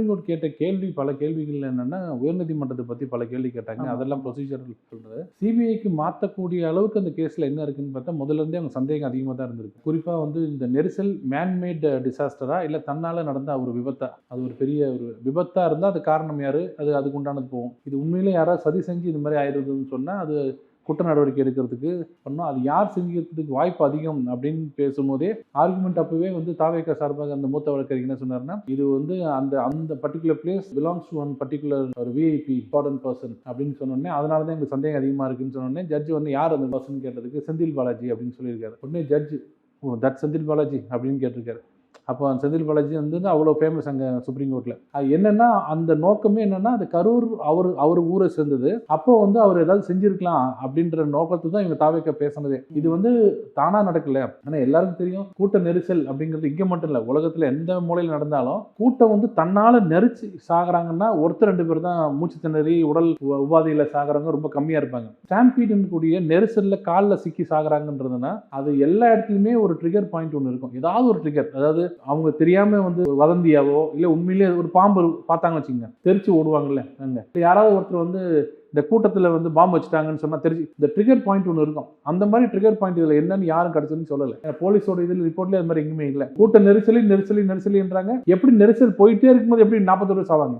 Supreme court கேட்ட கேள்வி பல கேள்விகள் என்னன்னா உயர்நீதிமன்றத்தை பத்தி பல கேள்வி கேட்டாங்க. அதெல்லாம் ப்ரொசீஜர் சொல்றது. சிபிஐக்கு மாற்றக்கூடிய அளவுக்கு அந்த கேஸ்ல என்ன இருக்குன்னு பார்த்தா முதல்ல இருந்தே அவங்க சந்தேகம் அதிகமாக தான் இருந்திருக்கு. குறிப்பா வந்து இந்த நெரிசல் மேன்மேட் டிசாஸ்டரா இல்ல தன்னால நடந்த ஒரு விபத்தா? அது ஒரு பெரிய ஒரு விபத்தா இருந்தா அது காரணம் யாரு? அது அதுக்கு உண்டானது போகும். இது உண்மையிலே யாராவது சதி செஞ்சு இது மாதிரி ஆயிடுதுன்னு சொன்னா அது குற்ற நடவடிக்கை எடுக்கிறதுக்கு பண்ணோம். அது யார் சிந்திக்கிறதுக்கு வாய்ப்பு அதிகம் அப்படின்னு பேசும்போதே ஆர்குமெண்ட் அப்பவே வந்து தாவேக்கா சார்பாக அந்த மூத்த வழக்கறிஞர் என்ன சொன்னார்னா இது வந்து அந்த அந்த particular place belongs to one particular ஒரு விஐபி இம்பார்ட்டன்ட் பர்சன் அப்படின்னு சொன்னோடனே அதனால தான் எங்களுக்கு சந்தேகம் அதிகமாக இருக்குன்னு சொன்னோடனே ஜட்ஜ் வந்து யார் அந்த பர்சன் கேட்டதுக்கு? செந்தில் பாலாஜி அப்படின்னு சொல்லியிருக்காரு. உடனே judge oh that Senthil Balaji அப்படின்னு கேட்டிருக்காரு. அப்போ அந்த செந்தில் பாலாஜி வந்து அவ்வளோ ஃபேமஸ் அங்கே சுப்ரீம் கோர்ட்டில் அது அந்த நோக்கமே என்னென்னா அது கரூர் அவர் அவர் ஊரை சேர்ந்தது. அப்போ வந்து அவர் ஏதாவது செஞ்சிருக்கலாம் அப்படின்ற நோக்கத்தை தான் இவங்க தாவேக்க பேசினதே. இது வந்து தானாக நடக்கல. ஆனால் எல்லாருக்கும் தெரியும் கூட்ட நெரிசல் அப்படிங்கிறது இங்கே மட்டும் இல்லை உலகத்தில் எந்த மூலையில் நடந்தாலும் கூட்டம் வந்து தன்னால் நெரிச்சு சாகுறாங்கன்னா ஒருத்தர் ரெண்டு பேர் தான் மூச்சு திணறி உடல் உ- சாகிறவங்க ரொம்ப கம்மியாக இருப்பாங்க. ஸ்டாம்பீடுன்னு கூடிய நெரிசலில் காலில் சிக்கி சாகிறாங்கன்றதுன்னா அது எல்லா இடத்துலையுமே ஒரு ட்ரிகர் பாயிண்ட் ஒன்று இருக்கும். ஏதாவது ஒரு ட்ரிகர் அதாவது அவங்க தெரியாம வந்து வதந்தியாவோ இல்லை உண்மையிலேயே ஒரு பாம்பு பார்த்தாங்கன்னு வச்சுக்கோங்க. தெரிச்சு ஓடுவாங்கல்ல அங்கே. யாராவது ஒருத்தர் வந்து இந்த கூட்டத்தில் வந்து பாம்பு வச்சுட்டாங்கன்னு சொன்னால் தெரிஞ்சு இந்த ட்ரிகர் பாயிண்ட் ஒன்று இருக்கும். அந்த மாதிரி ட்ரிகர் பாயிண்ட் இதில் என்னன்னு யாரும் கிடச்சதுன்னு சொல்லலை. ஏன்னா போலீஸோட இதில் ரிப்போர்ட்லேயே அது மாதிரி எங்குமே இல்லை. கூட்ட நெரிசலி நெரிசலி நெரிசலின்றாங்க. எப்படி நெரிசல் போயிட்டே இருக்கும்போது எப்படி நாற்பத்தொரு சாவாங்க?